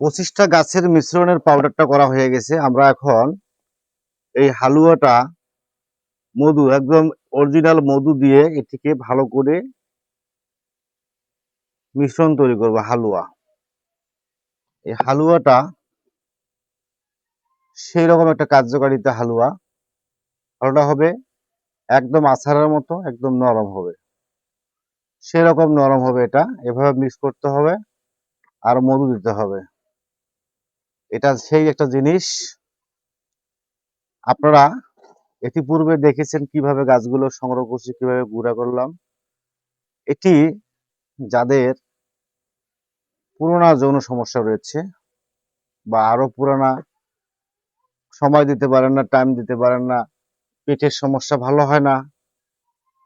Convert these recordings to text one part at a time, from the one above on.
পঁচিশটা গাছের মিশ্রণের পাউডারটা করা হয়ে গেছে। আমরা এখন এই হালুয়াটা, মধু, একদম অরিজিনাল মধু দিয়ে এটিকে ভালো করে মিশ্রণ তৈরি করব, হালুয়া। এই হালুয়াটা সেই রকম একটা কার্যকারিতা হালুয়া। হালুয়াটা হবে, একদম আছাড়ের মতো, একদম নরম হবে। সেরকম নরম হবে এটা। এভাবে মিক্স করতে হবে আর মধু দিতে হবে। এটা সেই একটা জিনিস। আপনারা ইতিপূর্বে দেখেছেন কীভাবে গাছগুলো সংগ্রহ করছি, কীভাবে গুঁড়া করলাম। এটি যাদের পুরোনা যৌন সমস্যা রয়েছে বা আরও পুরানা সময় দিতে পারেন না টাইম দিতে পারেন না, পেটের সমস্যা ভালো হয় না,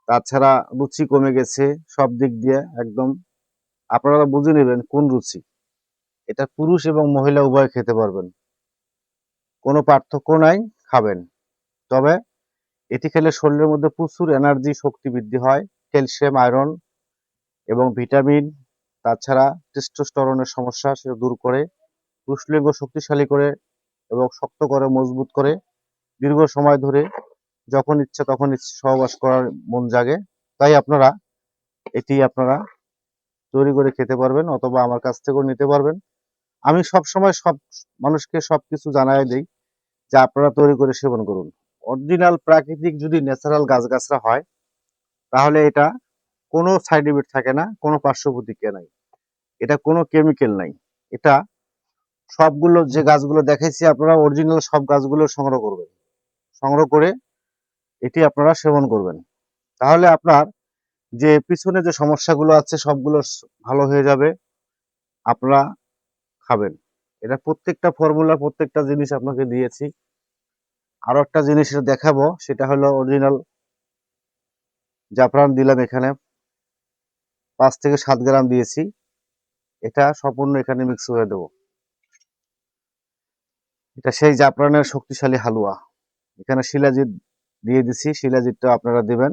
তাছাড়া রুচি কমে গেছে সব দিক দিয়ে একদম। আপনারা বুঝে নেবেন কোন রুচি। এটা পুরুষ এবং মহিলা উভয় খেতে পারবেন। কোনো পার্থক্য নাই, খাবেন। তবে এটি খেলে শরীরের মধ্যে প্রচুর এনার্জি, শক্তি বৃদ্ধি হয়, ক্যালসিয়াম, আয়রন এবং ভিটামিন, তাছাড়া টেস্টোস্টেরনের সমস্যা সেটা দূর করে পুরুষলিঙ্গ শক্তিশালী করে এবং শক্ত করে, মজবুত করে দীর্ঘ সময় ধরে যখন ইচ্ছা তখন সহবাস করার মন জাগে। তাই আপনারা এটি আপনারা তৈরি করে খেতে পারবেন অথবা আমার কাছ থেকেও নিতে পারবেন। আমি সব সময় সব মানুষকে সবকিছু জানাই দিই যে আপনারা তৈরি করে সেবন করুন। অরিজিনাল প্রাকৃতিক যদি ন্যাচারাল গাছগাছরা হয়, তাহলে এটা কোনো সাইড এফেক্ট থাকে না, কোনো পার্শ্ব প্রতিক্রিয়া নাই। এটা কোনো কেমিক্যাল নাই। এটা সবগুলো যে গাছগুলো দেখাইছি আপনারা, অরিজিনাল সব গাছগুলো সংগ্রহ করবেন। সংগ্রহ করে এটি আপনারা সেবন করবেন। তাহলে আপনার যে পিছনে যে সমস্যাগুলো আছে, সবগুলো ভালো হয়ে যাবে। আপনারা খাবেন। এটা প্রত্যেকটা ফর্মুলা প্রত্যেকটা জিনিস আপনাকে দিয়েছি। আরও একটা জিনিস দেখাবো, সেটা হলো অরিজিনাল জাফরান দিলাম এখানে। পাঁচ থেকে সাত গ্রাম দিয়েছি। এটা সম্পূর্ণ এখানে মিক্স করে দেবো। এটা সেই জাফরানের শক্তিশালী হালুয়া। এখানে শিলাজিৎ দিয়ে দিছি, শিলাজিৎটা আপনারা দিবেন।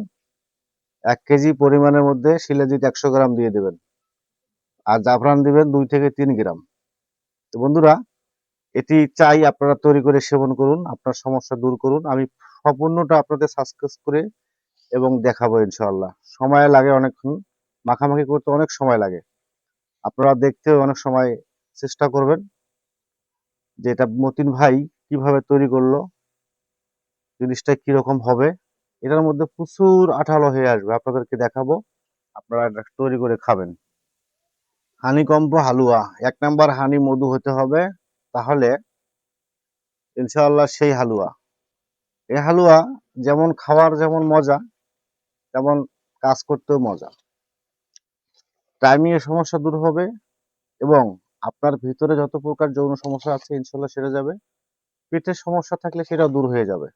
এক কেজি পরিমাণের মধ্যে শিলাজিৎ একশো গ্রাম দিয়ে দেবেন। আর জাফরান দিবেন দুই থেকে তিন গ্রাম। তো বন্ধুরা, এটি চাই আপনারা তৈরি করে সেবন করুন, আপনার সমস্যা দূর করুন। আমি সম্পূর্ণটা আপনাদের সাবস্ক্রাইব করে এবং দেখাবো ইনশাল্লাহ সময় লাগে অনেকক্ষণ, মাখামাখি করতে অনেক সময় লাগে। আপনারা দেখতেও অনেক সময় চেষ্টা করবেন যে এটা মতিন ভাই কীভাবে তৈরি করল, জিনিসটা কীরকম হবে, এটার মধ্যে প্রচুর আঠালো হয়ে আসবে। আপনাদেরকে দেখাবো, আপনারা তৈরি করে খাবেন। হানিকম্প হালুয়া। এক নাম্বার হানি মধু হতে হবে, তাহলে ইনশাআল্লাহ সেই হালুয়া। এই হালুয়া যেমন খাওয়ার যেমন মজা, তেমন কাজ করতেও মজা। টাইমিং এর সমস্যা দূর হবে এবং আপনার ভিতরে যত প্রকার যৌন সমস্যা আছে ইনশাল্লাহ সেরে যাবে। পেটের সমস্যা থাকলে সেটা দূর হয়ে যাবে।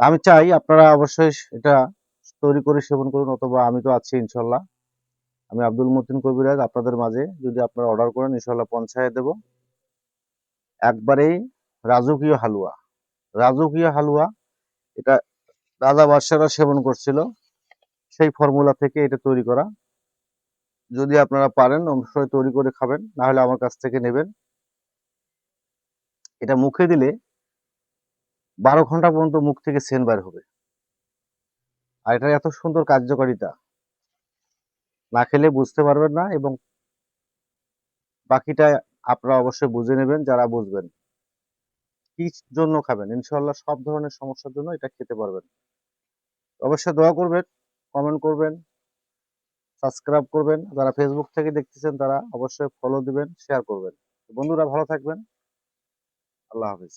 আমি চাই আপনারা অবশ্যই এটা তৈরি করে সেবন করুন, অথবা আমি তো আছি ইনশাল্লাহ আমি আব্দুল মতিন কবিরাজ, আপনাদের মাঝে। যদি আপনারা অর্ডার করেন ইনশাল্লাহ পৌঁছায় দেব। একবারেই রাজকীয় হালুয়া। রাজকীয় হালুয়া, এটা রাজা বাদশারা সেবন করছিল। সেই ফর্মুলা থেকে এটা তৈরি করা। যদি আপনারা পারেন, অবশ্যই তৈরি করে খাবেন না হলে আমার কাছ থেকে নেবেন। এটা মুখে দিলে বারো ঘণ্টা পর্যন্ত মুখ থেকে সেন বার হবে। আর এটা এত সুন্দর কার্যকারিতা। না খেলে বুঝতে পারবেন না এবং বাকিটা আপনারা অবশ্যই বুঝে নেবেন, যারা বুঝবেন। কি জন্য খাবেন? ইনশাল্লাহ সব ধরনের সমস্যার জন্য এটা খেতে পারবেন। অবশ্যই দোয়া করবেন কমেন্ট করবেন সাবস্ক্রাইব করবেন। যারা ফেসবুক থেকে দেখতেছেন, তারা অবশ্যই ফলো দিবেন শেয়ার করবেন। বন্ধুরা ভালো থাকবেন। আল্লাহ হাফিজ।